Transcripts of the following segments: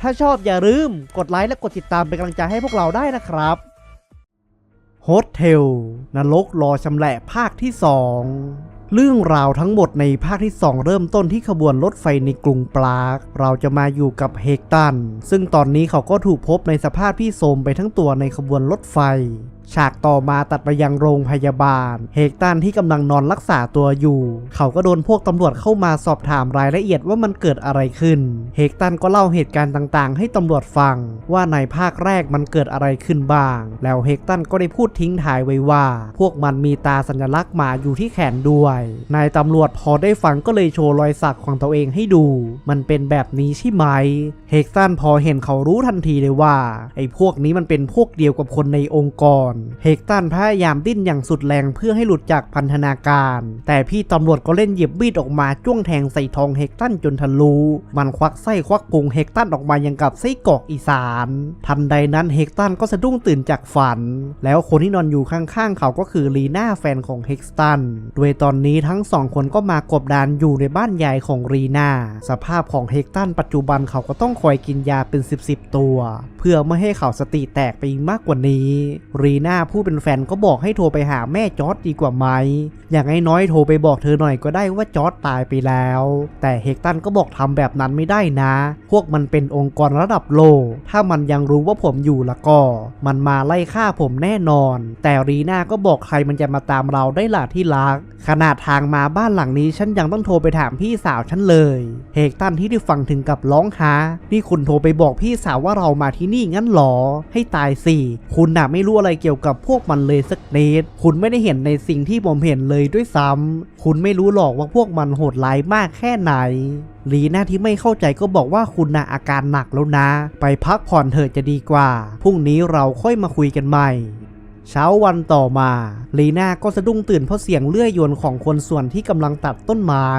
ถ้าชอบอย่าลืมกดไลค์และกดติดตามเป็นกำลังใจให้พวกเราได้นะครับโฮสเทลนรกรอชำแหละภาคที่ 2 เรื่องราวทั้งหมดในภาคที่ 2 เริ่มต้นที่ขบวนรถไฟในกรุงปราก เราจะมาอยู่กับเฮกตัน ซึ่งตอนนี้เขาก็ถูกพบในสภาพที่โทรมไปทั้งตัวในขบวนรถไฟ ฉากต่อมาตัดไปยังโรงพยาบาล เฮกตันที่กำลังนอนรักษาตัวอยู่ เขาก็โดนพวกตำรวจเข้ามาสอบถามรายละเอียดว่ามันเกิดอะไรขึ้น เฮกตันก็เล่าเหตุการณ์ต่างๆ ให้ตำรวจฟัง ว่าในภาคแรกมันเกิดอะไรขึ้นบ้าง แล้วเฮกตันก็ได้พูดทิ้งท้ายไว้ว่า พวกมันมีตาสัญลักษณ์หมาอยู่ที่แขนด้วยนายตำรวจพอได้ฟังก็เลยโชว์รอยสักของตัวเองให้ดู มันเป็นแบบนี้ใช่ไหม เฮกตันพอเห็นเขารู้ทันทีเลยว่าไอ้พวกนี้มันเป็นพวกเดียวกับคนในองค์กรเฮกตันพยายามดิ้นอย่างสุดแรงเพื่อให้หลุดจากพันธนาการ แต่พี่ตำรวจก็เล่นหยิบมีดออกมาจ้วงแทงใส่ทองเฮกตันจนทะลุ มันควักไส้ควักพุงเฮกตันออกมายังกับไส้กรอกอีสาน ทันใดนั้นเฮกตันก็สะดุ้งตื่นจากฝัน แล้วคนที่นอนอยู่ข้างๆเขาก็คือลีน่าแฟนของเฮกตัน โดยตอนนี้ทั้งสองคนก็มากบดานอยู่ในบ้านยายของรีน่าสภาพของเฮกตันปัจจุบันเขาก็ต้องคอยกินยาเป็น 10บสตัว เพื่อไม่ให้เขาสติแตกไปมากกว่านี้รีน่าผู้เป็นแฟนก็บอกให้โทรไปหาแม่จอร์ดดีกว่าไหม อย่างน้อยๆโทรไปบอกเธอหน่อยก็ได้ว่าจอร์ดตายไปแล้ว แต่เฮกตันก็บอกทำแบบนั้นไม่ได้นะ พวกมันเป็นองค์กรระดับโลก ถ้ามันยังรู้ว่าผมอยู่ล้วก็ มันมาไล่ฆ่าผมแน่นอน แต่รีน่าก็บอกใครมันจะมาตามเราได้ล่ะที่รัก ขนาดทางมาบ้านหลังนี้ฉันยังต้องโทรไปถามพี่สาวฉันเลย เฮกตันที่ได้ฟังถึงกับร้องฮานี่คุณโทรไปบอกพี่สาวว่าเรามาที่นี่งั้นหรอ ให้ตายสิ คุณน่ะไม่รู้อะไรเกี่ยวกับพวกมันเลยสักนิดคุณไม่ได้เห็นในสิ่งที่ผมเห็นเลยด้วยซ้ำคุณไม่รู้หรอกว่าพวกมันโหดร้ายมากแค่ไหนลีน่าที่ไม่เข้าใจก็บอกว่าคุณน่ะอาการหนักแล้วนะ ไปพักผ่อนเถอะจะดีกว่า พรุ่งนี้เราค่อยมาคุยกันใหม่ เช้าวันต่อมาลีน่าก็สะดุ้งตื่นเพราะเสียงเลื่อยยนของคนส่วนที่กำลังตัดต้นไม้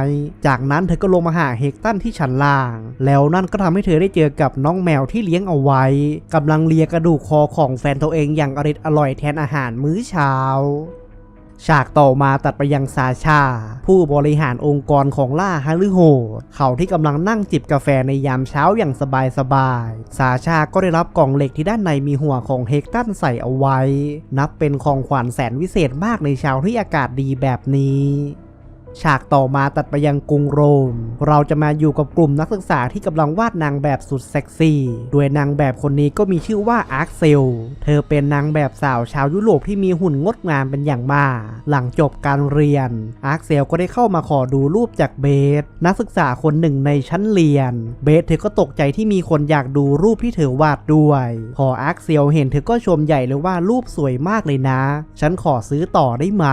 จากนั้นเธอก็ลงมาหาเฮกตันที่ชั้นล่าง แล้วนั่นก็ทำให้เธอได้เจอกับน้องแมวที่เลี้ยงเอาไว้กำลังเลียกระดูกคอของแฟนตัวเองอย่างอริดอร่อยแทนอาหารมื้อเช้า ฉากต่อมาตัดไปยังซาชา ผู้บริหารองค์กรของล่าฮารุโฮดเขาที่กำลังนั่งจิบกาแฟในยามเช้าอย่างสบายๆซาชาก็ได้รับกล่องเหล็กที่ด้านในมีหัวของเฮกตันใส่เอาไว้ นับเป็นของขวัญแสนวิเศษมากในเช้าที่อากาศดีแบบนี้ ฉากต่อมาตัดไปยังกรุงโรม เราจะมาอยู่กับกลุ่มนักศึกษาที่กำลังวาดนางแบบสุดเซ็กซี่ โดยนางแบบคนนี้ก็มีชื่อว่าอาร์คเซล เธอเป็นนางแบบสาวชาวยุโรปที่มีหุ่นงดงามเป็นอย่างมาก หลังจบการเรียน อาร์คเซลก็ได้เข้ามาขอดูรูปจากเบส นักศึกษาคนหนึ่งในชั้นเรียน เบสเธอก็ตกใจที่มีคนอยากดูรูปที่เธอวาดด้วย พออาร์คเซลเห็นเธอก็ชมใหญ่เลยว่ารูปสวยมากเลยนะ ฉันขอซื้อต่อได้ไหม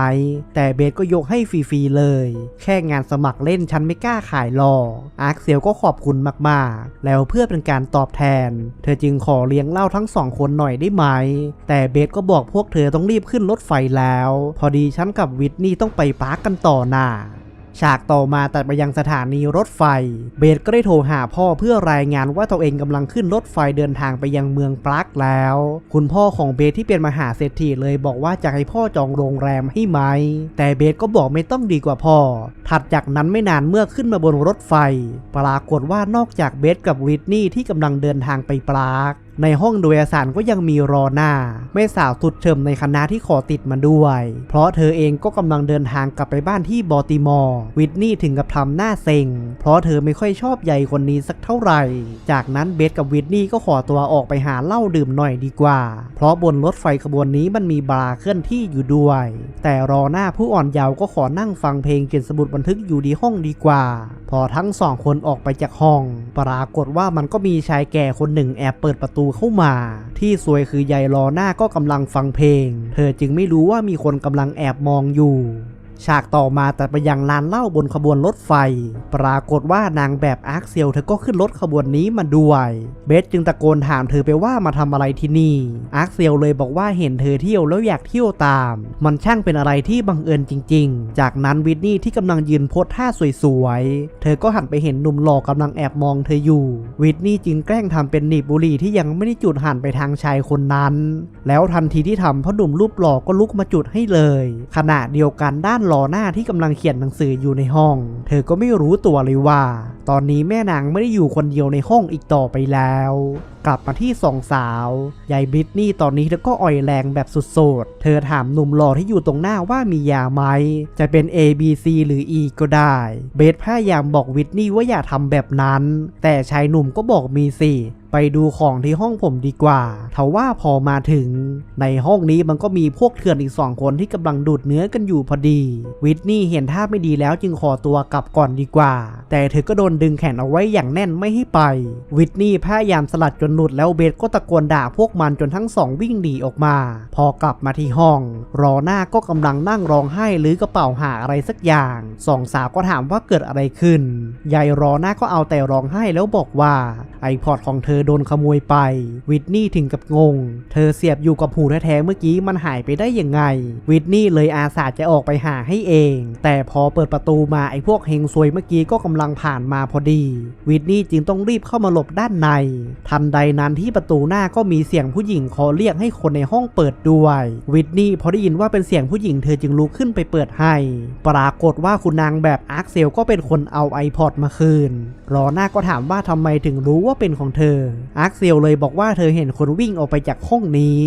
แต่เบสก็ยกให้ฟรีๆเลยแค่งานสมัครเล่นฉันไม่กล้าขายหรอกอาร์คเซลก็ขอบคุณมากๆ แล้วเพื่อเป็นการตอบแทน เธอจึงขอเลี้ยงเหล้าทั้งสองคนหน่อยได้ไหม แต่เบสก็บอกพวกเธอต้องรีบขึ้นรถไฟแล้ว พอดีฉันกับวิทนี่ต้องไปปาร์กกันต่อน่ะ ฉากต่อมาตัดไปยังสถานีรถไฟ เบสก็ได้โทรหาพ่อเพื่อรายงานว่าตัวเองกำลังขึ้นรถไฟเดินทางไปยังเมืองปรากแล้ว คุณพ่อของเบสที่เป็นมหาเศรษฐีเลยบอกว่าจะให้พ่อจองโรงแรมให้ไหม แต่เบสก็บอกไม่ต้องดีกว่าพ่อ ถัดจากนั้นไม่นานเมื่อขึ้นมาบนรถไฟ ปรากฏว่านอกจากเบสกับวิทนี่ที่กำลังเดินทางไปปราก ในห้องโดยสารก็ยังมีรอหน้าแม่สาวสุดเฉิมในคณะที่ขอติดมาด้วย เพราะเธอเองก็กำลังเดินทางกลับไปบ้านที่บอติมอร์วิทนี่ถึงกับทำหน้าเซ็ง เพราะเธอไม่ค่อยชอบใยคนนี้สักเท่าไหร่ จากนั้นเบสกับวิทนี่ก็ขอตัวออกไปหาเหล้าดื่มหน่อยดีกว่า เพราะบนรถไฟขบวนนี้มันมีบาร์เคลื่อนที่อยู่ด้วย แต่รอหน้าผู้อ่อนเยาว์ก็ขอนั่งฟังเพลงเขียนสมุดบันทึกอยู่ที่ห้องดีกว่า พอทั้งสองคนออกไปจากห้อง ปรากฏว่ามันก็มีชายแก่คนหนึ่งแอบเปิดประตูเข้ามา ที่สวยคือยายรอหน้าก็กำลังฟังเพลง เธอจึงไม่รู้ว่ามีคนกำลังแอบมองอยู่ ฉากต่อมาแตัดไปยังลานเหล้าบนขบวนรถไฟ ปรากฏว่านางแบบอาร์คเซลเธอก็ขึ้นรถขบวนนี้มาด้วยเบสจึงตะโกนถามเธอไปว่ามาทำอะไรที่นี่อาร์คเซลเลยบอกว่าเห็นเธอเที่ยวแล้วอยากเที่ยวตาม มันช่างเป็นอะไรที่บังเอิญจริง ๆ จากนั้นวิทนี่ที่กำลังยืนโพสท่าสวยๆ เธอก็หันไปเห็นหนุ่มหล่อกำลังแอบมองเธออยู่ วิทนี่จึงแกล้งทำเป็นหนีบบุหรี่ที่ยังไม่ได้จุดหันไปทางชายคนนั้น แล้วทันทีที่ทำพ่อหนุ่มรูปหล่อก็ลุกมาจุดให้เลย ขณะเดียวกันด้านรอหน้าที่กำลังเขียนหนังสืออยู่ในห้อง เธอก็ไม่รู้ตัวเลยว่า ตอนนี้แม่นางไม่ได้อยู่คนเดียวในห้องอีกต่อไปแล้ว กลับมาที่สองสาวยายบริตนี่ตอนนี้เธอก็อ่อยแรงแบบสุดๆ เธอถามหนุ่มหล่อที่อยู่ตรงหน้าว่ามียาไหม จะเป็น A B C หรือ E ก็ได้ เบสพยายามบอกวิทนี่ว่าอย่าทำแบบนั้น แต่ชายหนุ่มก็บอกมีสิไปดูของที่ห้องผมดีกว่าทว่าพอมาถึง ในห้องนี้มันก็มีพวกเถื่อนอีกสองคนที่กำลังดูดเนื้อกันอยู่พอดี วิทนี่เห็นท่าไม่ดีแล้วจึงขอตัวกลับก่อนดีกว่า แต่เธอก็โดนดึงแขนเอาไว้อย่างแน่นไม่ให้ไป วิทนี่พยายามสลัดจนหลุดแล้วเบสก็ตะโกนด่าพวกมันจนทั้งสองวิ่งหนีออกมา พอกลับมาที่ห้อง รอหน้าก็กำลังนั่งร้องไห้หรือกระเป๋าหาอะไรสักอย่างสองสาวก็ถามว่าเกิดอะไรขึ้นยายรอหน้าก็เอาแต่ร้องไห้แล้วบอกว่าไอพอดของเธอโดนขโมยไป วิทนี่ถึงกับงง เธอเสียบอยู่กับหูแท้ๆเมื่อกี้มันหายไปได้ยังไง วิทนี่เลยอาสาจะออกไปหาให้เอง แต่พอเปิดประตูมาไอพวกเฮงซวยเมื่อกี้ก็กำลังผ่านมาพอดี วิทนี่จึงต้องรีบเข้ามาหลบด้านใน ทันใดนั้นที่ประตูหน้าก็มีเสียงผู้หญิงขอเรียกให้คนในห้องเปิดด้วย วิทนี่พอได้ยินว่าเป็นเสียงผู้หญิงเธอจึงลุกขึ้นไปเปิดให้ ปรากฏว่าคุณนางแบบอาร์คเซลก็เป็นคนเอา iPod มาคืน รอหน้าก็ถามว่าทำไมถึงรู้ว่าเป็นของเธอ อาร์คเซลเลยบอกว่าเธอเห็นคนวิ่งออกไปจากห้องนี้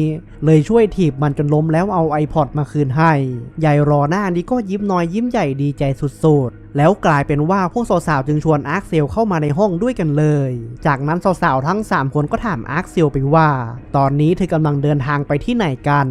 เลยช่วยถีบมันจนล้มแล้วเอา iPod มาคืนให้ ยายรอหน้านี้ก็ยิ้มน้อยยิ้มใหญ่ดีใจสุดๆแล้วกลายเป็นว่าพวกสาวๆจึงชวนอาร์คเซลเข้ามาในห้องด้วยกันเลย จากนั้นสาวๆทั้ง 3 คนก็ถามอาร์คเซลไปว่า ตอนนี้เธอกำลังเดินทางไปที่ไหนกัน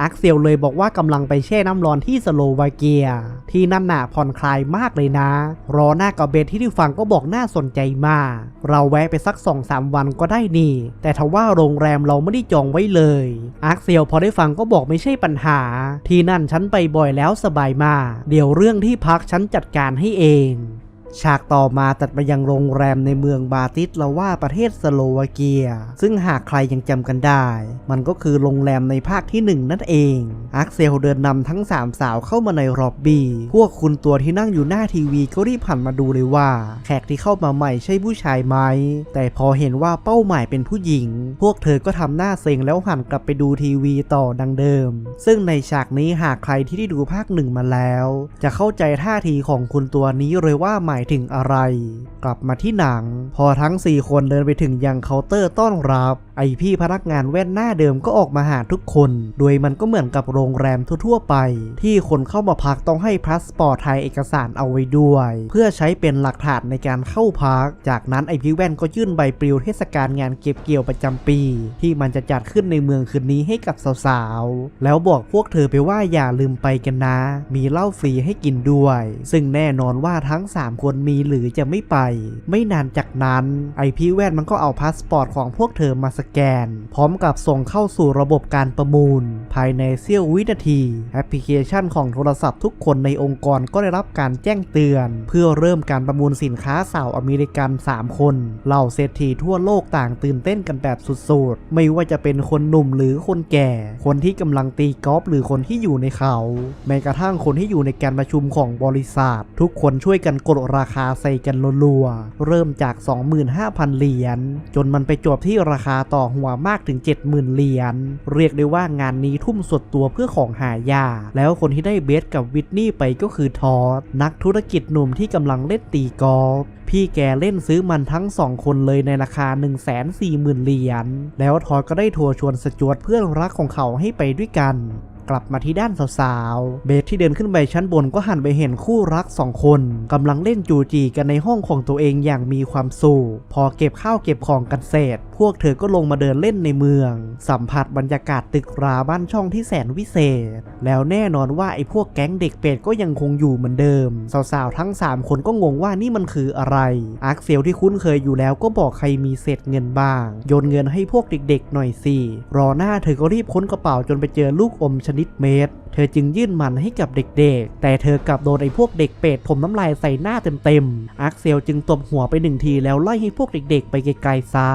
อาร์คเซลเลยบอกว่ากำลังไปแช่น้ำร้อนที่สโลวาเกีย ที่นั่นหน่ะผ่อนคลายมากเลยนะ รอหน้ากับเบสที่ได้ฟังก็บอกน่าสนใจมาก เราแวะไปสัก2-3วันก็ได้นี่ แต่ทว่าโรงแรมเราไม่ได้จองไว้เลย อาร์คเซลพอได้ฟังก็บอกไม่ใช่ปัญหา ที่นั่นฉันไปบ่อยแล้วสบายมาก เดี๋ยวเรื่องที่พักฉันจัดการให้ให้เอง ฉากต่อมาตัดไปยังโรงแรมในเมืองบาติสลาว่าประเทศสโลวาเกีย ซึ่งหากใครยังจำกันได้ มันก็คือโรงแรมในภาคที่หนึ่งนั่นเองอาร์คเซลเดินนำทั้งสามสาวเข้ามาในรอบบี้พวกคุณตัวที่นั่งอยู่หน้าทีวีก็รีบหันมาดูเลยว่า แขกที่เข้ามาใหม่ใช่ผู้ชายไหม แต่พอเห็นว่าเป้าหมายเป็นผู้หญิง พวกเธอก็ทำหน้าเซ็งแล้วหันกลับไปดูทีวีต่อดังเดิม ซึ่งในฉากนี้หากใครที่ได้ดูภาคหนึ่งมาแล้ว จะเข้าใจท่าทีของคุณตัวนี้เลยว่าหมายถึงอะไร กลับมาที่หนัง พอทั้ง 4 คนเดินไปถึงยังเคาน์เตอร์ต้อนรับ ไอพี่พนักงานแว่นหน้าเดิมก็ออกมาหาทุกคน โดยมันก็เหมือนกับโรงแรมทั่วๆไป ที่คนเข้ามาพักต้องให้พาสปอร์ตไทยเอกสารเอาไว้ด้วย เพื่อใช้เป็นหลักฐานในการเข้าพัก จากนั้นไอพี่แว่นก็ยื่นใบปลิวเทศกาลงานเก็บเกี่ยวประจำปี ที่มันจะจัดขึ้นในเมืองคืนนี้ให้กับสาวๆ แล้วบอกพวกเธอไปว่าอย่าลืมไปกันนะ มีเหล้าฟรีให้กินด้วย ซึ่งแน่นอนว่าทั้ง 3 คนมีหรือจะไม่ไป ไม่นานจากนั้นไอพี่แว่นมันก็เอาพาสปอร์ตของพวกเธอมาสแกน พร้อมกับส่งเข้าสู่ระบบการประมูล ภายในเสี้ยววินาทีแอปพลิเคชันของโทรศัพท์ทุกคนในองค์กรก็ได้รับการแจ้งเตือน เพื่อเริ่มการประมูลสินค้าสาวอเมริกัน 3 คนเหล่าเศรษฐีทั่วโลกต่างตื่นเต้นกันแบบสุดๆ ไม่ว่าจะเป็นคนหนุ่มหรือคนแก่ คนที่กำลังตีกอล์ฟหรือคนที่อยู่ในเขา แม้กระทั่งคนที่อยู่ในการประชุมของบริษัท ทุกคนช่วยกันกดราราคาใส่กันรัวๆเริ่มจาก 25,000 เหรียญจนมันไปจบที่ราคาต่อหัวมากถึง 70,000 เหรียญเรียกได้ว่างานนี้ทุ่มสุดตัวเพื่อของหายา แล้วคนที่ได้เบสกับวิทนี่ไปก็คือทอดนักธุรกิจหนุ่มที่กำลังเล่นตีกอล์ฟพี่แกเล่นซื้อมันทั้งสองคนเลยในราคา 140,000 เหรียญแล้วทอยก็ได้ทัวร์ชวนสจวตเพื่อนรักของเขาให้ไปด้วยกัน กลับมาที่ด้านสาวๆ เบสที่เดินขึ้นไปชั้นบนก็หันไปเห็นคู่รักสองคนกำลังเล่นจูจีกันในห้องของตัวเองอย่างมีความสุข พอเก็บข้าวเก็บของกันเสร็จ พวกเธอก็ลงมาเดินเล่นในเมือง สัมผัสบรรยากาศตึกราบ้านช่องที่แสนวิเศษ แล้วแน่นอนว่าไอ้พวกแก๊งเด็กเป็ดก็ยังคงอยู่เหมือนเดิม สาวๆ ทั้ง 3 คนก็งงว่านี่มันคืออะไร อาร์คเซลที่คุ้นเคยอยู่แล้วก็บอกใครมีเศษเงินบ้าง โยนเงินให้พวกเด็กๆ หน่อยสิ รอหน้าเธอก็รีบค้นกระเป๋าจนไปเจอลูกอมชนิดเมตร เธอจึงยื่นมันให้กับเด็กๆ แต่เธอกลับโดนไอ้พวกเด็กเป็ดผมน้ำลายใส่หน้าเต็มๆ อาร์คเซลจึงตบหัวไปหนึ่งทีแล้วไล่ให้พวกเด็กๆ ไปไกลๆซะ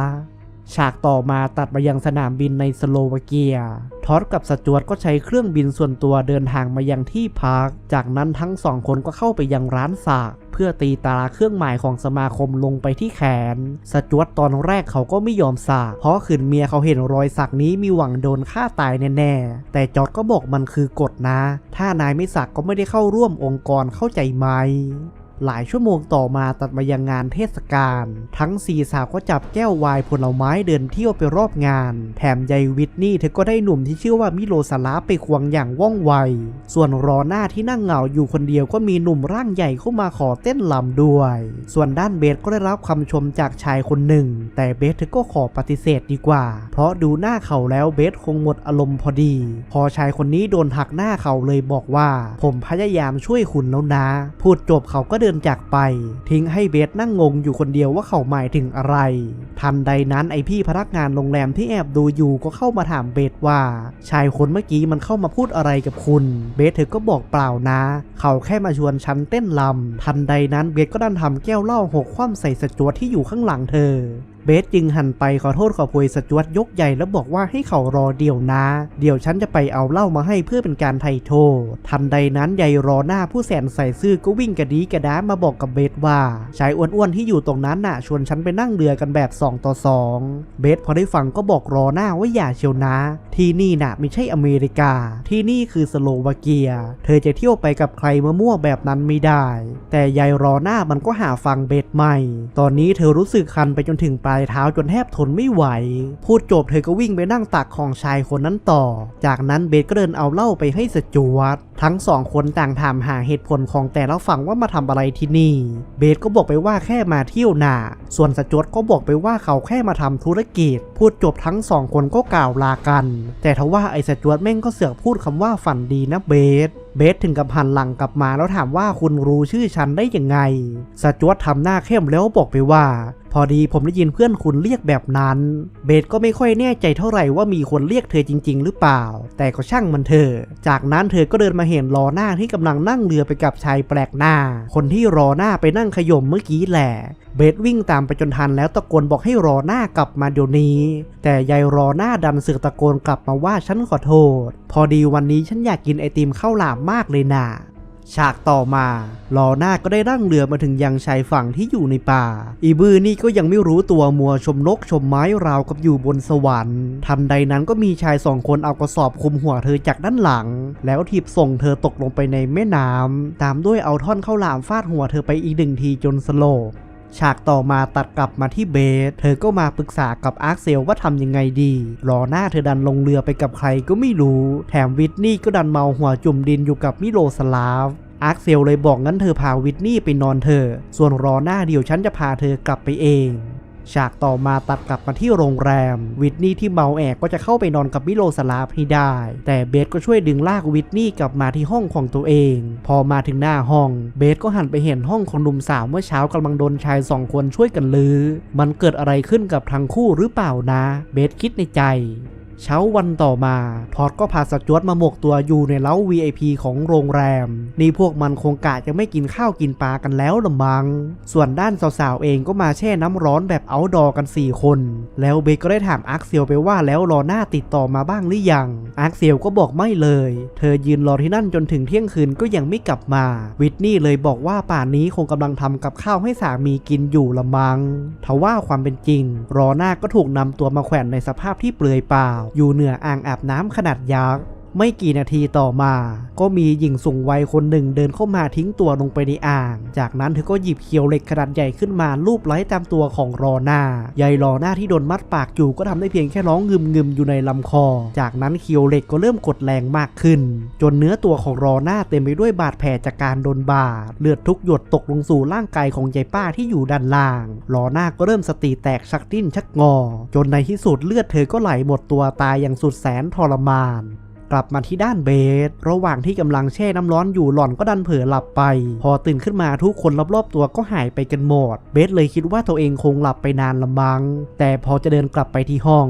ฉากต่อมาตัดมายังสนามบินในสโลวาเกีย ทอดกับสจวตก็ใช้เครื่องบินส่วนตัวเดินทางมายังที่พัก จากนั้นทั้งสองคนก็เข้าไปยังร้านสากเพื่อตีตราเครื่องหมายของสมาคมลงไปที่แขน สจวตตอนแรกเขาก็ไม่ยอมสากเพราะขืนเมียเขาเห็นรอยสักนี้มีหวังโดนฆ่าตายแน่ๆ แต่จอร์ดก็บอกมันคือกฎนะ ถ้านายไม่สักก็ไม่ได้เข้าร่วมองค์กรเข้าใจไหม หลายชั่วโมงต่อมาตัดมายังงานเทศกาลทั้งสี่สาวก็จับแก้วไวน์ผลไม้เดินเที่ยวไปรอบงาน แถมยายวิทนี่เธอก็ได้หนุ่มที่ชื่อว่ามิโลสลาไปควงอย่างว่องไว ส่วนรอหน้าที่นั่งเหงาอยู่คนเดียวก็มีหนุ่มร่างใหญ่เข้ามาขอเต้นลำด้วย ส่วนด้านเบสก็ได้รับคำชมจากชายคนหนึ่ง แต่เบสเธอก็ขอปฏิเสธดีกว่า เพราะดูหน้าเขาแล้วเบสคงหมดอารมณ์พอดี พอชายคนนี้โดนหักหน้าเขาเลยบอกว่า ผมพยายามช่วยคุณแล้วนะ พูดจบเขาก็เดินจากไป ทิ้งให้เบสนั่งงงอยู่คนเดียวว่าเขาหมายถึงอะไร ทันใดนั้นไอพี่พนักงานโรงแรมที่แอบดูอยู่ก็เข้ามาถามเบสว่า ชายคนเมื่อกี้มันเข้ามาพูดอะไรกับคุณ เบสเธอก็บอกเปล่านะ เขาแค่มาชวนฉันเต้นลำทันใดนั้นเบสก็ดันทำแก้วเหล้าหกคว่ำใส่สจวตที่อยู่ข้างหลังเธอ เบสจึงหันไปขอโทษขอโพยสจวตยกใหญ่แล้วบอกว่าให้เขารอเดี๋ยวนะ เดี๋ยวฉันจะไปเอาเหล้ามาให้เพื่อเป็นการไถ่โทษ ทันใดนั้นยายรอหน้าผู้แสนใส่ซื่อก็วิ่งกระดีกระดามาบอกกับเบสว่าชายอ้วนๆที่อยู่ตรงนั้นน่ะ ชวนฉันไปนั่งเรือกันแบบ 2 ต่อ 2 เบสพอได้ฟังก็บอกรอหน้าว่าอย่าเชียวนะ ที่นี่น่ะไม่ใช่อเมริกา ที่นี่คือสโลวาเกีย เธอจะเที่ยวไปกับใครมามั่วแบบนั้นไม่ได้ แต่ยายรอหน้ามันก็หาฟังเบสไม่ ตอนนี้เธอรู้สึกคันไปจนถึงปลายเท้าจนแทบทนไม่ไหว พูดจบเธอก็วิ่งไปนั่งตักของชายคนนั้นต่อ จากนั้นเบสก็เดินเอาเหล้าไปให้สจวตทั้งสองคนต่างถามหาเหตุผลของแต่ละฝั่งว่ามาทำอะไรที่นี่ เบสก็บอกไปว่าแค่มาเที่ยวน่ะส่วนสจวตก็บอกไปว่าเขาแค่มาทำธุรกิจ พูดจบทั้งสองคนก็กล่าวลากัน แต่ทว่าไอ้สจวตแม่งก็เสือกพูดคำว่าฝันดีนะเบสเบสถึงกับหันหลังกลับมาแล้วถามว่าคุณรู้ชื่อฉันได้ยังไงสจวตทำหน้าเข้มแล้วบอกไปว่าพอดีผมได้ยินเพื่อนคุณเรียกแบบนั้น เบสก็ไม่ค่อยแน่ใจเท่าไหร่ว่ามีคนเรียกเธอจริง ๆ หรือเปล่า แต่ก็ช่างมันเถอะจากนั้นเธอก็เดินมาเห็นรอหน้าที่กำลังนั่งเรือไปกับชายแปลกหน้า คนที่รอหน้าไปนั่งขย่มเมื่อกี้แหละ เบสวิ่งตามไปจนทันแล้วตะโกนบอกให้รอหน้ากลับมาเดี๋ยวนี้ แต่ยายรอหน้าดันเสือกตะโกนกลับมาว่าฉันขอโทษ พอดีวันนี้ฉันอยากกินไอติมข้าวหลามมากเลยนะ ฉากต่อมาลอหน้าก็ได้นั่งเรือมาถึงยังชายฝั่งที่อยู่ในป่า อีบือนี่ก็ยังไม่รู้ตัวมัวชมนกชมไม้ราวกับอยู่บนสวรรค์ทันใดนั้นก็มีชายสองคนเอากระสอบคุมหัวเธอจากด้านหลัง แล้วถีบส่งเธอตกลงไปในแม่น้ำตามด้วยเอาท่อนข้าวหลามฟาดหัวเธอไปอีกหนึ่งทีจนสโลบ ฉากต่อมาตัดกลับมาที่เบส เธอก็มาปรึกษากับอาร์คเซลว่าทำยังไงดี รอหน้าเธอดันลงเรือไปกับใครก็ไม่รู้ แถมวิทนี่ก็ดันเมาหัวจุ่มดินอยู่กับมิโลสลาฟอาร์คเซลเลยบอกงั้นเธอพาวิทนี่ไปนอนเธอ ส่วนรอหน้าเดี๋ยวฉันจะพาเธอกลับไปเอง ฉากต่อมาตัดกลับมาที่โรงแรม วิทนี่ที่เมาแอกก็จะเข้าไปนอนกับมิโลสลาฟให้ได้ แต่เบสก็ช่วยดึงลากวิทนี่กลับมาที่ห้องของตัวเอง พอมาถึงหน้าห้อง เบสก็หันไปเห็นห้องของหนุ่มสาวเมื่อเช้ากำลังโดนชายสองคนช่วยกันลือ้อมันเกิดอะไรขึ้นกับทั้งคู่หรือเปล่านะ เบสคิดในใจ เช้าวันต่อมาทอดก็พาสจวตมาหมกตัวอยู่ในเล้า VIP ของโรงแรม นี่พวกมันคงกะจะไม่กินข้าวกินปลากันแล้วละมัง้งส่วนด้านสาวๆเองก็มาแช่น้ำร้อนแบบเอาดอกัน 4 คน แล้วเบก็ได้ถามอาร์คเซียวไปว่าแล้วรอหน้าติดต่อมาบ้างหรือยัง อาร์คเซียวก็บอกไม่เลย เธอยืนรอที่นั่นจนถึงเที่ยงคืนก็ยังไม่กลับมา วิทนี่เลยบอกว่าป่านนี้คงกำลังทำกับข้าวให้สามีกินอยู่ละมัง้งทว่าความเป็นจริง รอหน้าก็ถูกนำตัวมาแขวนในสภาพที่เปลือยเปล่าอยู่เหนืออ่างอาบน้ำขนาดยักษ์ ไม่กี่นาทีต่อมา ก็มีหญิงสูงวัยคนหนึ่งเดินเข้ามาทิ้งตัวลงไปในอ่าง จากนั้นเธอก็หยิบเขียวเหล็กขนาดใหญ่ขึ้นมาลูบไล้ตามตัวของรอหน้ายายรอหน้าที่โดนมัดปากอยู่ก็ทำได้เพียงแค่ร้องงึมงึมๆอยู่ในลำคอ จากนั้นเขียวเหล็กก็เริ่มกดแรงมากขึ้น จนเนื้อตัวของรอหน้าเต็มไปด้วยบาดแผลจากการโดนบาดเลือดทุกหยดตกลงสู่ร่างกายของยายป้าที่อยู่ด้านล่าง รอหน้าก็เริ่มสติแตกชักดิ้นชักงอ จนในที่สุดเลือดเธอก็ไหลหมดตัวตายอย่างสุดแสนทรมาน กลับมาที่ด้านเบส ระหว่างที่กำลังแช่น้ำร้อนอยู่หล่อนก็ดันเผลอหลับไป พอตื่นขึ้นมาทุกคนรอบๆตัวก็หายไปกันหมด เบสเลยคิดว่าตัวเองคงหลับไปนานละมัง้งแต่พอจะเดินกลับไปที่ห้อง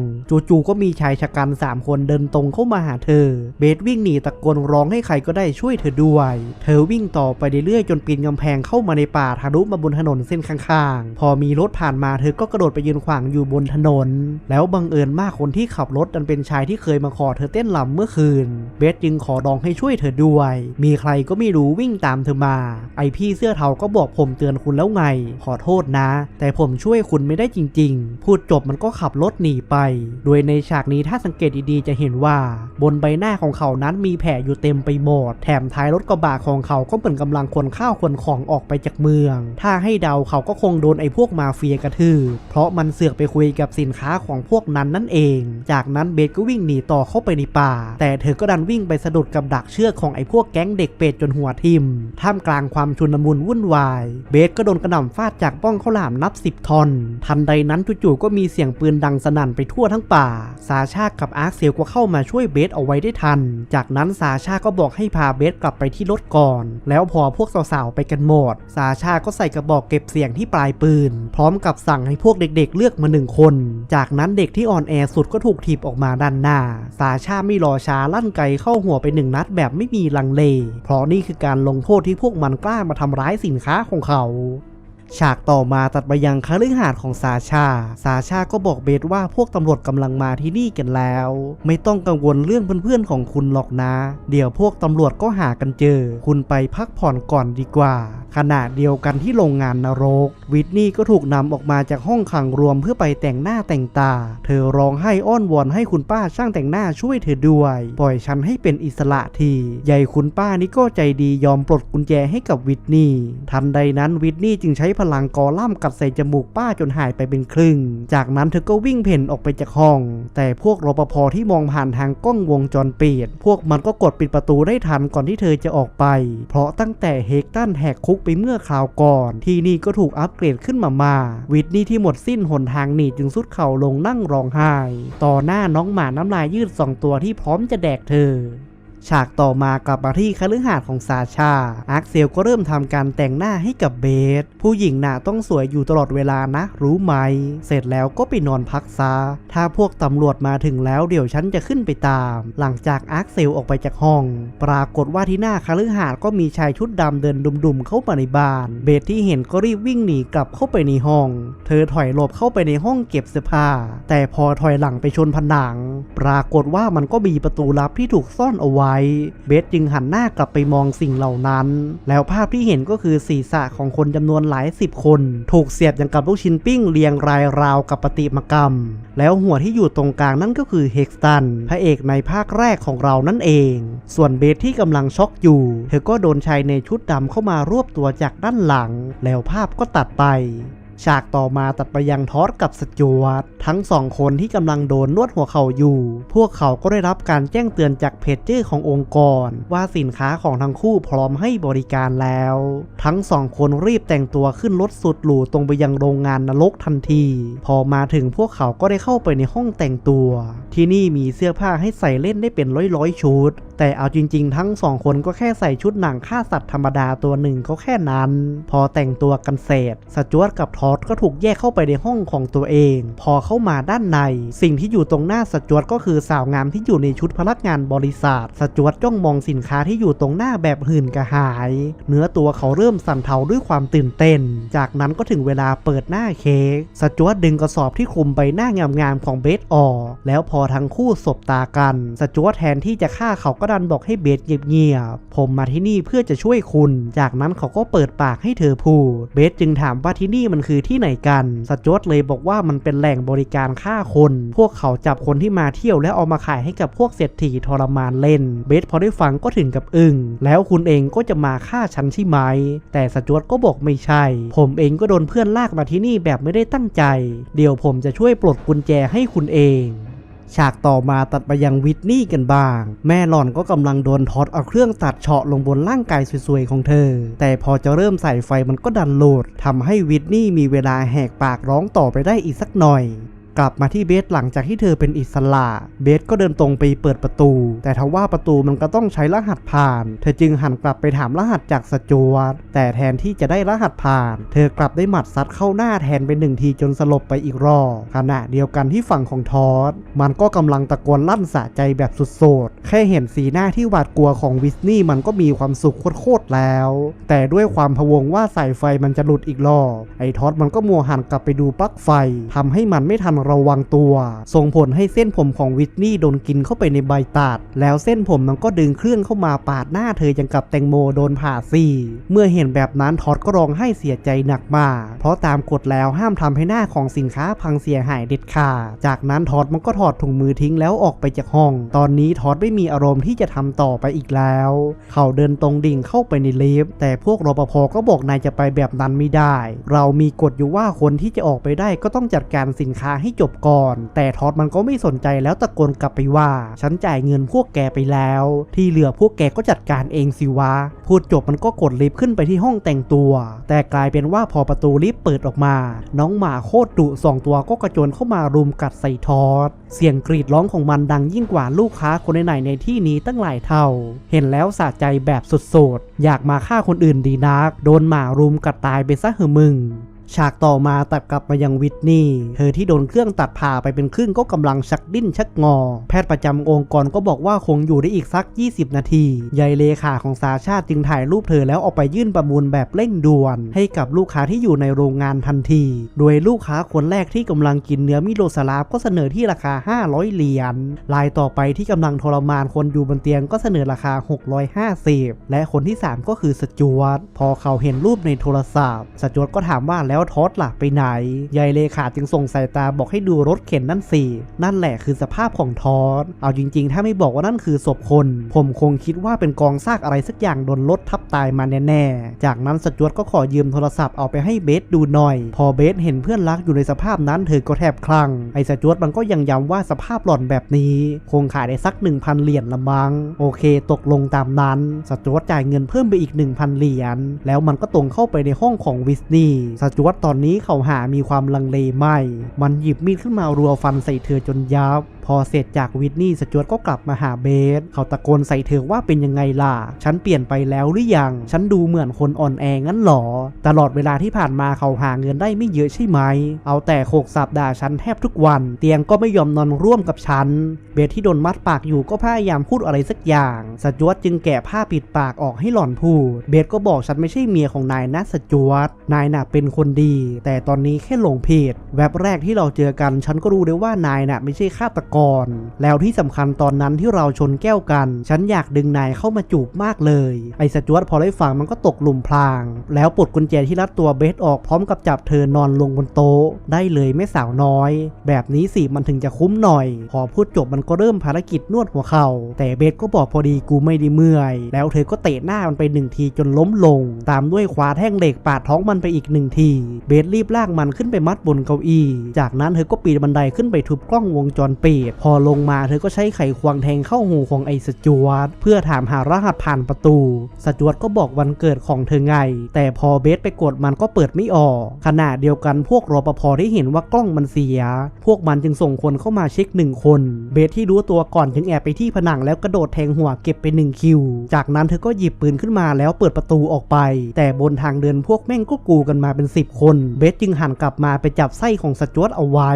จู่ๆก็มีชายชะกันสามคนเดินตรงเข้ามาหาเธอ เบสวิ่งหนีตะโกนร้องให้ใครก็ได้ช่วยเธอด้วย เธอวิ่งต่อไปเรื่อยๆจนปีนกำแพงเข้ามาในป่าทะลุมาบนถนนเส้นข้างๆ พอมีรถผ่านมาเธอก็กระโดดไปยืนขวางอยู่บนถนน แล้วบังเอิญมากคนที่ขับรถดันเป็นชายที่เคยมาขอเธอเต้นลำเมื่อคืนเบสจึงขอร้องให้ช่วยเธอด้วย มีใครก็ไม่รู้วิ่งตามเธอมา ไอพี่เสื้อเทาก็บอกผมเตือนคุณแล้วไง ขอโทษนะ แต่ผมช่วยคุณไม่ได้จริง ๆ พูดจบมันก็ขับรถหนีไป โดยในฉากนี้ถ้าสังเกตดีๆจะเห็นว่า บนใบหน้าของเขานั้นมีแผลอยู่เต็มไปหมด แถมท้ายรถกระบะของเขาก็เหมือนกำลังขนข้าวขนของออกไปจากเมือง ถ้าให้เดาเขาก็คงโดนไอพวกมาเฟียกระทืบเพราะมันเสือกไปคุยกับสินค้าของพวกนั้นนั่นเอง จากนั้นเบสก็วิ่งหนีต่อเข้าไปในป่า แต่เธอก็ดันวิ่งไปสะดุดกับดักเชือกของไอ้พวกแก๊งเด็กเป็ดจนหัวทิ่มท่ามกลางความชุนมุนวุ่นวาย เบสก็โดนกระหน่ำฟาดจากป้องข้าวหลามนับสิบทอน ทันใดนั้นจู่ๆก็มีเสียงปืนดังสนั่นไปทั่วทั้งป่า ซาชากับอาร์คเซลก็เข้ามาช่วยเบสเอาไว้ได้ทัน จากนั้นซาชาก็บอกให้พาเบสกลับไปที่รถก่อน แล้วพอพวกสาวๆไปกันหมด ซาชาก็ใส่กระบอกเก็บเสียงที่ปลายปืน พร้อมกับสั่งให้พวกเด็กๆ เลือกมาหนึ่งคน จากนั้นเด็กที่อ่อนแอสุดก็ถูกถีบออกมาด้านหน้า ซาชาไม่รอช้าลั่นไกเข้าหัวไปหนึ่งนัดแบบไม่มีลังเล เพราะนี่คือการลงโทษที่พวกมันกล้ามาทำร้ายสินค้าของเขา ฉากต่อมาตัดไปยังคฤหาสน์ของซาชา ซาชาก็บอกเบสว่าพวกตำรวจกำลังมาที่นี่กันแล้ว ไม่ต้องกังวลเรื่องเพื่อนๆของคุณหรอกนะ เดี๋ยวพวกตำรวจก็หากันเจอ คุณไปพักผ่อนก่อนดีกว่า ขณะเดียวกันที่โรงงานนรก วิทนี่ก็ถูกนำออกมาจากห้องขังรวมเพื่อไปแต่งหน้าแต่งตา เธอร้องไห้อ้อนวอนให้คุณป้าช่างแต่งหน้าช่วยเธอด้วย ปล่อยฉันให้เป็นอิสระทีใหญ่คุณป้านี่ก็ใจดียอมปลดกุญแจให้กับวิทนี่ ทันใดนั้นวิทนี่จึงใช้พลังกอล่ำกัดใส่จมูกป้าจนหายไปเป็นครึ่ง จากนั้นเธอก็วิ่งเพ่นออกไปจากห้อง แต่พวกรปภที่มองผ่านทางกล้องวงจรปิด พวกมันก็กดปิดประตูได้ทันก่อนที่เธอจะออกไป เพราะตั้งแต่เฮกตันแหกคุกไปเมื่อคราวก่อน ที่นี่ก็ถูกอัปเกรดขึ้นมามา วิทนี่ที่หมดสิ้นหนทางหนีจึงสุดเข่าลงนั่งร้องไห้ ต่อหน้าน้องหมาน้ำลายยืดสองตัวที่พร้อมจะแดกเธอ ฉากต่อมากลับมาที่คฤหาสน์ของซาชา อาร์คเซลก็เริ่มทำการแต่งหน้าให้กับเบส ผู้หญิงน่ะต้องสวยอยู่ตลอดเวลานะ รู้ไหม เสร็จแล้วก็ไปนอนพักซะถ้าพวกตำรวจมาถึงแล้วเดี๋ยวฉันจะขึ้นไปตาม หลังจากอาร์คเซลออกไปจากห้อง ปรากฏว่าที่หน้าคฤหาสน์ก็มีชายชุดดำเดินดุมๆเข้ามาในบ้าน เบสที่เห็นก็รีบวิ่งหนีกลับเข้าไปในห้อง เธอถอยหลบเข้าไปในห้องเก็บเสื้อผ้า แต่พอถอยหลังไปชนผนัง ปรากฏว่ามันก็มีประตูลับที่ถูกซ่อนเอาไว้เบสจึงหันหน้ากลับไปมองสิ่งเหล่านั้น แล้วภาพที่เห็นก็คือศีรษะของคนจำนวนหลายสิบคน ถูกเสียบอย่างกับลูกชิ้นปิ้งเรียงรายราวกับปฏิมากรรม แล้วหัวที่อยู่ตรงกลางนั่นก็คือเฮกสตันพระเอกในภาคแรกของเรานั่นเอง ส่วนเบสที่กำลังช็อกอยู่ เธอก็โดนชายในชุดดำเข้ามารวบตัวจากด้านหลัง แล้วภาพก็ตัดไป ฉากต่อมาตัดไปยังทอสกับสจวตทั้งสองคนที่กำลังโดนนวดหัวเข่าอยู่ พวกเขาก็ได้รับการแจ้งเตือนจากเพจเจอร์ขององค์กร ว่าสินค้าของทั้งคู่พร้อมให้บริการแล้ว ทั้งสองคนรีบแต่งตัวขึ้นรถสุดหรูตรงไปยังโรงงานนรกทันที พอมาถึงพวกเขาก็ได้เข้าไปในห้องแต่งตัว ที่นี่มีเสื้อผ้าให้ใส่เล่นได้เป็นร้อยๆชุด แต่เอาจริง ๆ ทั้งสองคนก็แค่ใส่ชุดหนังฆ่าสัตว์ธรรมดาตัวหนึ่งก็แค่นั้น พอแต่งตัวกันเสร็จสจวตกับทอสก็ถูกแยกเข้าไปในห้องของตัวเอง พอเข้ามาด้านใน สิ่งที่อยู่ตรงหน้าสจวตก็คือสาวงามที่อยู่ในชุดพนักงานบริษัทสจวตจ้องมองสินค้าที่อยู่ตรงหน้าแบบหื่นกระหาย เนื้อตัวเขาเริ่มสั่นเทาด้วยความตื่นเต้น จากนั้นก็ถึงเวลาเปิดหน้าเค้กสจวตดึงกระสอบที่คลุมใบหน้างามๆของเบสออก แล้วพอทั้งคู่สบตากันสจวตแทนที่จะฆ่าเขาก็ดันบอกให้เบสเงียบๆผมมาที่นี่เพื่อจะช่วยคุณ จากนั้นเขาก็เปิดปากให้เธอพูด เบสจึงถามว่าที่นี่มันคือที่ไหนกันสจวตเลยบอกว่ามันเป็นแหล่งบริการฆ่าคน พวกเขาจับคนที่มาเที่ยวแล้วเอามาขายให้กับพวกเศรษฐีทรมานเล่น เบสพอได้ฟังก็ถึงกับอึ้งแล้วคุณเองก็จะมาฆ่าฉันใช่ไหม แต่สจวตก็บอกไม่ใช่ ผมเองก็โดนเพื่อนลากมาที่นี่แบบไม่ได้ตั้งใจ เดี๋ยวผมจะช่วยปลดกุญแจให้คุณเอง ฉากต่อมาตัดไปยังวิทนี่กันบ้าง แม่หล่อนก็กำลังโดนทอดเอาเครื่องตัดเฉาะลงบนร่างกายสวยๆของเธอ แต่พอจะเริ่มใส่ไฟมันก็ดันโหลดทำให้วิทนี่มีเวลาแหกปากร้องต่อไปได้อีกสักหน่อย กลับมาที่เบสหลังจากที่เธอเป็นอิสระ เบสก็เดินตรงไปเปิดประตู แต่ทว่าประตูมันก็ต้องใช้รหัสผ่าน เธอจึงหันกลับไปถามรหัสจากสจวตแต่แทนที่จะได้รหัสผ่าน เธอกลับได้หมัดซัดเข้าหน้าแทนไปหนึ่งทีจนสลบไปอีกรอบขณะเดียวกันที่ฝั่งของทอสมันก็กำลังตะโกนลั่นสะใจแบบสุดโสดแค่เห็นสีหน้าที่หวาดกลัวของวิสนี่มันก็มีความสุขโคตรแล้ว แต่ด้วยความพะวงว่าสายไฟมันจะหลุดอีกรอบไอ้ทอสมันก็มัวหันกลับไปดูปลั๊กไฟทำให้มันไม่ทันระวังตัว ส่งผลให้เส้นผมของวิสนี่โดนกินเข้าไปในใบตัด แล้วเส้นผมมันก็ดึงเครื่องเข้ามาปาดหน้าเธอยังกับแตงโมโดนผ่าซี่เมื่อเห็นแบบนั้นท็อสก็ร้องไห้เสียใจหนักมาก เพราะตามกฎแล้วห้ามทำให้หน้าของสินค้าพังเสียหายเด็ดขาด จากนั้นท็อสมันก็ถอดถุงมือทิ้งแล้วออกไปจากห้อง ตอนนี้ท็อสไม่มีอารมณ์ที่จะทำต่อไปอีกแล้ว เขาเดินตรงดิ่งเข้าไปในลิฟต์แต่พวกรปภก็บอกนายจะไปแบบนั้นไม่ได้ เรามีกฎอยู่ว่าคนที่จะออกไปได้ก็ต้องจัดการสินค้าให้จบก่อน แต่ทอสมันก็ไม่สนใจแล้วตะโกนกลับไปว่า ฉันจ่ายเงินพวกแกไปแล้ว ที่เหลือพวกแกก็จัดการเองสิวะ พูดจบมันก็กดลิฟต์ขึ้นไปที่ห้องแต่งตัว แต่กลายเป็นว่าพอประตูลิฟต์เปิดออกมา น้องหมาโคตรดุสองตัวก็กระโจนเข้ามารุมกัดใส่ทอสเสียงกรีดร้องของมันดังยิ่งกว่าลูกค้าคนไหนในที่นี้ตั้งหลายเท่า เห็นแล้วสะใจแบบสุดๆอยากมาฆ่าคนอื่นดีนัก โดนหมารุมกัดตายไปซะเหอะมึง ฉากต่อมาตัดกลับมายังวิทนี่เธอที่โดนเครื่องตัดผ่าไปเป็นครึ่งก็กำลังชักดิ้นชักงอ แพทย์ประจำองค์กรก็บอกว่าคงอยู่ได้อีกสัก 20 นาทียายเลขาของสาชาติจึงถ่ายรูปเธอแล้วเอาไปยื่นประมูลแบบเร่งด่วน ให้กับลูกค้าที่อยู่ในโรงงานทันที โดยลูกค้าคนแรกที่กำลังกินเนื้อมิโลสลาฟก็เสนอที่ราคา 500 เหรียญรายต่อไปที่กำลังทรมานคนอยู่บนเตียงก็เสนอราคา 650 และคนที่ 3 ก็คือสจวตพอเขาเห็นรูปในโทรศัพท์สจวตก็ถามว่าแล้วทอสล่ะไปไหน ยายเลขาจึงส่งสายตาบอกให้ดูรถเข็นนั่นสิ นั่นแหละคือสภาพของทอสเอาจริง ๆ ถ้าไม่บอกว่านั่นคือศพคน ผมคงคิดว่าเป็นกองซากอะไรสักอย่างโดนรถทับตายมาแน่ๆ จากนั้นสจวตก็ขอยืมโทรศัพท์เอาไปให้เบสดูหน่อย พอเบสเห็นเพื่อนรักอยู่ในสภาพนั้นเธอก็แทบคลั่ง ไอ้สจวตมันก็ยังย้ำว่าสภาพหล่อนแบบนี้ คงขายได้สัก 1,000 เหรียญละมัง้ง โอเค ตกลงตามนั้นสจวตจ่ายเงินเพิ่มไปอีก 1,000 เหรียญ แล้วมันก็ตรงเข้าไปในห้องของวิสนีย์สจวตตอนนี้เขาหามีความลังเลไม่มันหยิบมีดขึ้นมารัวฟันใส่เธอจนยับ พอเสร็จจากวิทนี่สจวตก็กลับมาหาเบส เขาตะโกนใส่เธอว่าเป็นยังไงล่ะ ฉันเปลี่ยนไปแล้วหรือยัง ฉันดูเหมือนคนอ่อนแองั้นหรอ ตลอดเวลาที่ผ่านมาเขาหาเงินได้ไม่เยอะใช่ไหม เอาแต่โขกสับด่าฉันแทบทุกวัน เตียงก็ไม่ยอมนอนร่วมกับฉัน เบสที่โดนมัดปากอยู่ก็พยายามพูดอะไรสักอย่าง สจวตจึงแกะผ้าปิดปากออกให้หล่อนพูด เบสก็บอกฉันไม่ใช่เมียของนายนะสจวตนายน่ะเป็นคนดี แต่ตอนนี้แค่หลงผิดแวบแรกที่เราเจอกัน ฉันก็รู้ได้ว่านายน่ะไม่ใช่ฆาตกร แล้วที่สำคัญตอนนั้นที่เราชนแก้วกัน ฉันอยากดึงนายเข้ามาจูบมากเลย ไอ้สจวตพอได้ฟังมันก็ตกหลุมพราง แล้วปลดกุญแจที่รัดตัวเบสออกพร้อมกับจับเธอนอนลงบนโต๊ะ ได้เลยไม่สาวน้อย แบบนี้สิมันถึงจะคุ้มหน่อย พอพูดจบมันก็เริ่มภารกิจนวดหัวเข่าแต่เบสก็บอกพอดีกูไม่ได้เมื่อย แล้วเธอก็เตะหน้ามันไปหนึ่งทีจนล้มลง ตามด้วยคว้าแท่งเหล็กปาดท้องมันไปอีกหนึ่งทีเบสรีบลากมันขึ้นไปมัดบนเก้าอี้ จากนั้นเธอก็ปีนบันไดขึ้นไปทุบกล้องวงจรปิดพอลงมาเธอก็ใช้ไขควงแทงเข้าหูของไอ้สจวตเพื่อถามหารหัสผ่านประตู สจวตก็บอกวันเกิดของเธอไง แต่พอเบสไปกดมันก็เปิดไม่ออก ขณะเดียวกันพวกรปภได้เห็นว่ากล้องมันเสีย พวกมันจึงส่งคนเข้ามาเช็คหนึ่งคน เบสที่รู้ตัวก่อนจึงแอบไปที่ผนังแล้วกระโดดแทงหัวเก็บไปหนึ่งคิว จากนั้นเธอก็หยิบปืนขึ้นมาแล้วเปิดประตูออกไป แต่บนทางเดินพวกแม่งก็กูกันมาเป็น10 คน เบสจึงหันกลับมาไปจับไส้ของสจวตเอาไว้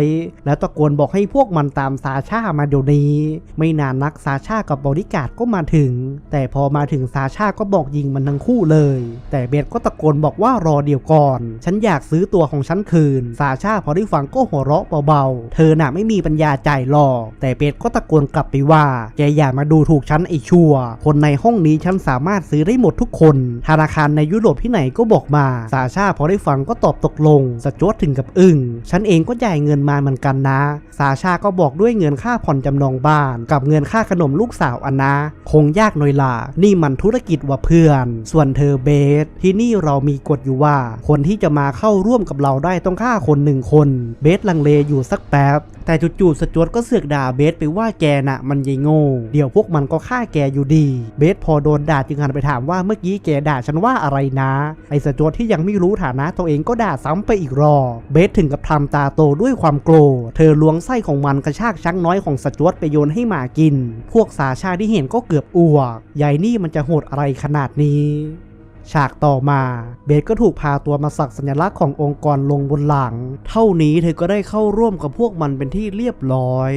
แล้วตะโกนบอกให้พวกมันตามซาชามาเดี๋ยวนี้ ไม่นานนักซาชากับบริการดก็มาถึง แต่พอมาถึงซาชาก็บอกยิงมันทั้งคู่เลย แต่เบสก็ตะโกนบอกว่ารอเดี๋ยวก่อน ฉันอยากซื้อตัวของฉันคืน ซาชาพอได้ฟังก็หัวเราะเบาๆ เธอน่ะไม่มีปัญญาจ่ายหรอกแต่เบสก็ตะโกนกลับไปว่า แกอย่ามาดูถูกฉันไอชัวคนในห้องนี้ฉันสามารถซื้อได้หมดทุกคน ธนาคารในยุโรปที่ไหนก็บอกมา ซาชาพอได้ฟังก็ตอบตกลงสจวตถึงกับอึ้งฉันเองก็จ่ายเงินมาเหมือนกันนะซาชาก็บอกด้วยเงินค่าผ่อนจำนองบ้าน กับเงินค่าขนมลูกสาวอันนะ คงยากหน่อยล่ะนี่มันธุรกิจว่าเพื่อน ส่วนเธอเบส ที่นี่เรามีกฎอยู่ว่า คนที่จะมาเข้าร่วมกับเราได้ต้องฆ่าคนหนึ่งคน เบสลังเลอยู่สักแป๊บแต่จู่ๆสจวตก็เสือกด่าเบสไปว่าแกน่ะ มันยายโง่ เดี๋ยวพวกมันก็ฆ่าแกอยู่ดี เบสพอโดนด่าจึงหันไปถามว่าเมื่อกี้แกด่าฉันว่าอะไรนะ ไอ้สจวตที่ยังไม่รู้ฐานะตัวเองก็ด่าซ้ำไปอีกรอบเบสถึงกับทำตาโตด้วยความโกรธ เธอล้วงไส้ของมันกระชากช้างน้อยของสจวตไปโยนให้หมากิน พวกสาชาที่เห็นก็เกือบอ้วกยายนี่มันจะโหดอะไรขนาดนี้ฉากต่อมา เบสก็ถูกพาตัวมาสักสัญลักษณ์ขององค์กรลงบนหลัง เท่านี้เธอก็ได้เข้าร่วมกับพวกมันเป็นที่เรียบร้อย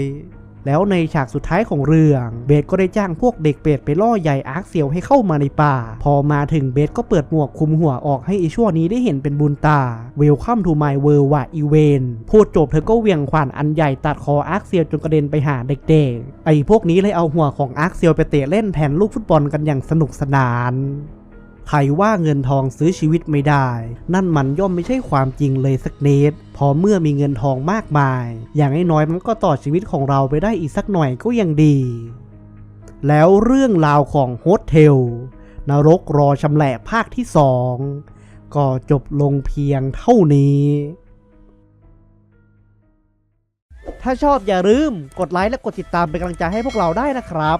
แล้วในฉากสุดท้ายของเรื่องเบสก็ได้จ้างพวกเด็กเป็ดไปล่อใหญ่อาร์คเซียวให้เข้ามาในป่า พอมาถึงเบสก็เปิดหมวกคุมหัวออกให้อีชั่วนี้ได้เห็นเป็นบุญตา Welcome to my world ว่ะอีเวนพูดจบเธอก็เวียงขวานอันใหญ่ตัดคออาร์คเซียวจนกระเด็นไปหาเด็กๆไอ้พวกนี้เลยเอาหัวของอาร์คเซียวไปเตะเล่นแทนลูกฟุตบอลกันอย่างสนุกสนาน ใครว่าเงินทองซื้อชีวิตไม่ได้ นั่นมันย่อมไม่ใช่ความจริงเลยสักนิดพอเมื่อมีเงินทองมากมาย อย่างน้อยมันก็ต่อชีวิตของเราไปได้อีกสักหน่อยก็ยังดี แล้วเรื่องราวของโฮสเทลนรกรอชำแหละภาคที่สองก็จบลงเพียงเท่านี้ ถ้าชอบอย่าลืมกดไลค์และกดติดตามเป็นกำลังใจให้พวกเราได้นะครับ